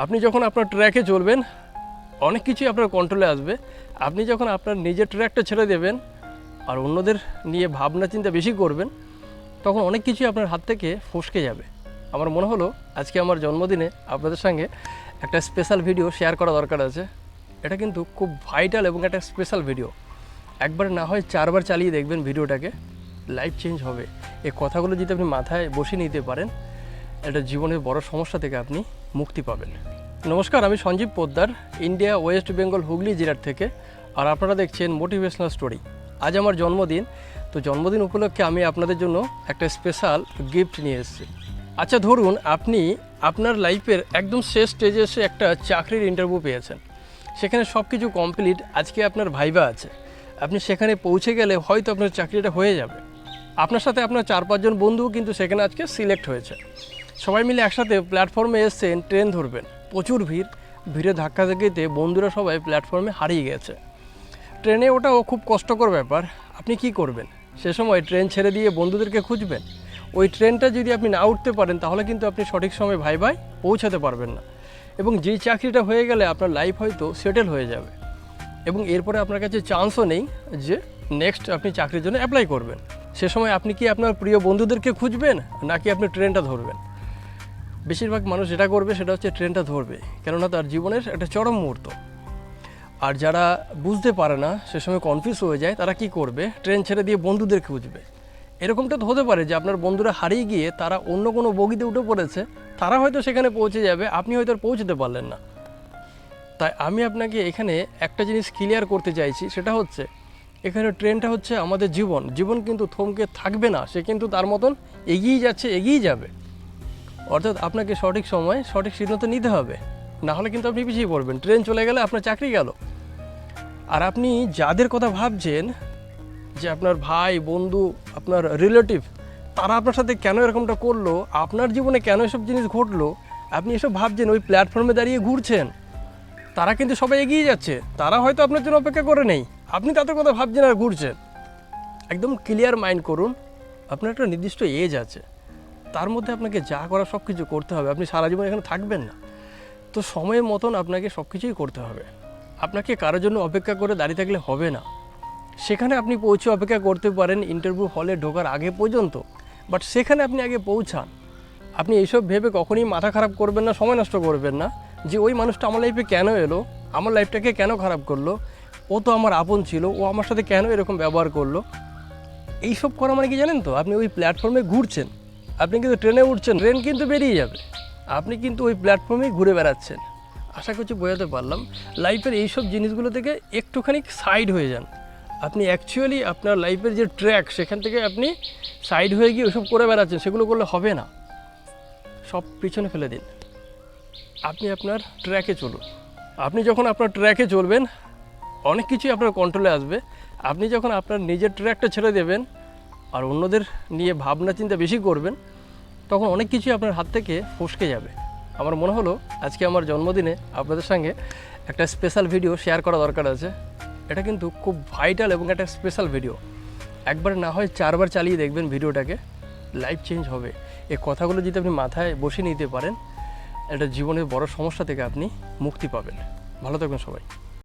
আপনি যখন আপনার ট্র্যাকে চলবেন, অনেক কিছুই আপনার কন্ট্রোলে আসবে। আপনি যখন আপনার নিজের ট্র্যাকটা ছেড়ে দেবেন আর অন্যদের নিয়ে ভাবনা চিন্তা বেশি করবেন, তখন অনেক কিছুই আপনার হাত থেকে ফসকে যাবে। আমার মনে হলো, আজকে আমার জন্মদিনে আপনাদের সঙ্গে একটা স্পেশাল ভিডিও শেয়ার করা দরকার আছে। এটা কিন্তু খুব ভাইটাল এবং একটা স্পেশাল ভিডিও একবার না হয় চারবার চালিয়ে দেখবেন ভিডিওটাকে লাইফ চেঞ্জ হবে। এই কথাগুলো যদি আপনি মাথায় বসে নিতে পারেন এটা জীবনের বড় সমস্যা থেকে আপনি মুক্তি পাবেন। নমস্কার, আমি Sanjib Poddar India West Bengal Hooghly জেলার থেকে। আর আপনারা দেখছেন মোটিভেশনাল স্টোরি আজ আমার জন্মদিন। তো জন্মদিন উপলক্ষে আমি আপনাদের জন্য একটা স্পেশাল গিফট নিয়ে এসেছি। আচ্ছা ধরুন আপনি আপনার লাইফের একদম শেষ স্টেজে এসে একটা চাকরির ইন্টারভিউ পেয়েছেন। সেখানে সব কিছু কমপ্লিট আজকে আপনার ভাইবা আছে। আপনি সেখানে পৌঁছে গেলে হয়তো আপনার চাকরিটা হয়ে যাবে। আপনার সাথে আপনার চার পাঁচজন বন্ধুও কিন্তু সেখানে আজকে সিলেক্ট হয়েছে। সবাই মিলে একসাথে প্ল্যাটফর্মে এসছেন ট্রেন ধরবেন। প্রচুর ভিড়, ভিড়ে ধাক্কা ধাক্কিতে বন্ধুরা সবাই প্ল্যাটফর্মে হারিয়ে গেছে। ট্রেনে ওটাও খুব কষ্টকর ব্যাপার। আপনি কি করবেন? সে সময় ট্রেন ছেড়ে দিয়ে বন্ধুদেরকে খুঁজবেন। ওই ট্রেনটা যদি আপনি না উঠতে পারেন, তাহলে কিন্তু আপনি সঠিক সময় ভাই ভাই পৌঁছাতে পারবেন না। এবং যেই চাকরিটা হয়ে গেলে আপনার লাইফ হয়তো সেটেল হয়ে যাবে। এবং এরপরে আপনার কাছে চান্সও নেই যে নেক্সট আপনি চাকরির জন্য অ্যাপ্লাই করবেন। সে সময় আপনি কি আপনার প্রিয় বন্ধুদেরকে খুঁজবেন, নাকি আপনি ট্রেনটা ধরবেন? বেশিরভাগ মানুষ যেটা করবে সেটা হচ্ছে ট্রেনটা ধরবে। কেননা তার জীবনের একটা চরম মুহূর্ত। আর যারা বুঝতে পারে না, সে সময় কনফিউজ হয়ে যায়, তারা কি করবে? ট্রেন ছেড়ে দিয়ে বন্ধুদের খুঁজবে। এরকমটা তো হতে পারে যে আপনার বন্ধুরা হারিয়ে গিয়ে তারা অন্য কোনো বগিতে উঠে পড়েছে, তারা হয়তো সেখানে পৌঁছে যাবে, আপনি হয়তো আর পৌঁছতে পারলেন না। তাই আমি আপনাকে এখানে একটা জিনিস ক্লিয়ার করতে চাইছি, সেটা হচ্ছে, এখানে ট্রেনটা হচ্ছে আমাদের জীবন। জীবন কিন্তু থমকে থাকবে না, সে কিন্তু তার মতন এগিয়ে যাচ্ছে, এগিয়ে যাবে। অর্থাৎ আপনাকে সঠিক সময় সঠিক সিদ্ধান্ত নিতে হবে। না হলে কিন্তু আপনি পিছিয়ে পড়বেন। ট্রেন চলে গেলে আপনার চাকরি গেল। আর আপনি যাদের কথা ভাবছেন যে আপনার ভাই, বন্ধু, আপনার রিলেটিভ তারা আপনার সাথে কেন এরকমটা করল, আপনার জীবনে কেন এসব জিনিস ঘটলো, আপনি এসব ভাবছেন, ওই প্ল্যাটফর্মে দাঁড়িয়ে ঘুরছেন, তারা কিন্তু সবাই এগিয়ে যাচ্ছে। তারা হয়তো আপনার জন্য অপেক্ষা করে নেই। আপনি তাদের কথা ভাবছেন আর ঘুরছেন। একদম ক্লিয়ার মাইন্ড করুন, আপনার একটা নির্দিষ্ট এজ আছে। তার মধ্যে আপনাকে যা করা সব কিছু করতে হবে। আপনি সারা জীবন এখানে থাকবেন না। তো সময়ের মতন আপনাকে সব কিছুই করতে হবে। আপনাকে কারোর জন্য অপেক্ষা করে দাঁড়িয়ে থাকলে হবে না। সেখানে আপনি পৌঁছে অপেক্ষা করতে পারেন ইন্টারভিউ হলে ঢোকার আগে পর্যন্ত। বাট সেখানে আপনি আগে পৌঁছান। আপনি এইসব ভেবে কখনই মাথা খারাপ করবেন না, সময় নষ্ট করবেন না। যে ওই মানুষটা আমার লাইফে কেন এলো? আমার লাইফটাকে কেন খারাপ করল? ও তো আমার আপন ছিল, ও আমার সাথে কেন এরকম ব্যবহার করল? এইসব করা মানে কি জানেন তো? আপনি ওই প্ল্যাটফর্মে ঘুরছেন। আপনি কিন্তু ট্রেনে উঠছেন, ট্রেন কিন্তু বেরিয়ে যাবে। আপনি কিন্তু ওই প্ল্যাটফর্মেই ঘুরে বেড়াচ্ছেন। আশা করছি বোঝাতে পারলাম, লাইফের এইসব জিনিসগুলো থেকে একটুখানি সাইড হয়ে যান। আপনি অ্যাকচুয়ালি আপনার লাইফের যে ট্র্যাক, সেখান থেকে আপনি সাইড হয়ে গিয়ে ওসব করে বেড়াচ্ছেন, সেগুলো করলে হবে না। সব পিছনে ফেলে দিন। আপনি আপনার ট্র্যাকে চলুন। আপনি যখন আপনার ট্র্যাকে চলবেন, অনেক কিছুই আপনার কন্ট্রোলে আসবে। আপনি যখন আপনার নিজের ট্র্যাকটা ছেড়ে দেবেন আর অন্যদের নিয়ে ভাবনা চিন্তা বেশি করবেন, তখন অনেক কিছুই আপনার হাত থেকে ফসকে যাবে। আমার মনে হলো, আজকে আমার জন্মদিনে আপনাদের সঙ্গে একটা স্পেশাল ভিডিও শেয়ার করা দরকার আছে। এটা কিন্তু খুব ভাইটাল এবং একটা স্পেশাল ভিডিও একবার না হয় চারবার চালিয়ে দেখবেন ভিডিওটাকে লাইফ চেঞ্জ হবে। এই কথাগুলো যদি আপনি মাথায় বসে নিতে পারেন, এটা জীবনের বড় সমস্যা থেকে আপনি মুক্তি পাবেন। ভালো থাকবেন সবাই।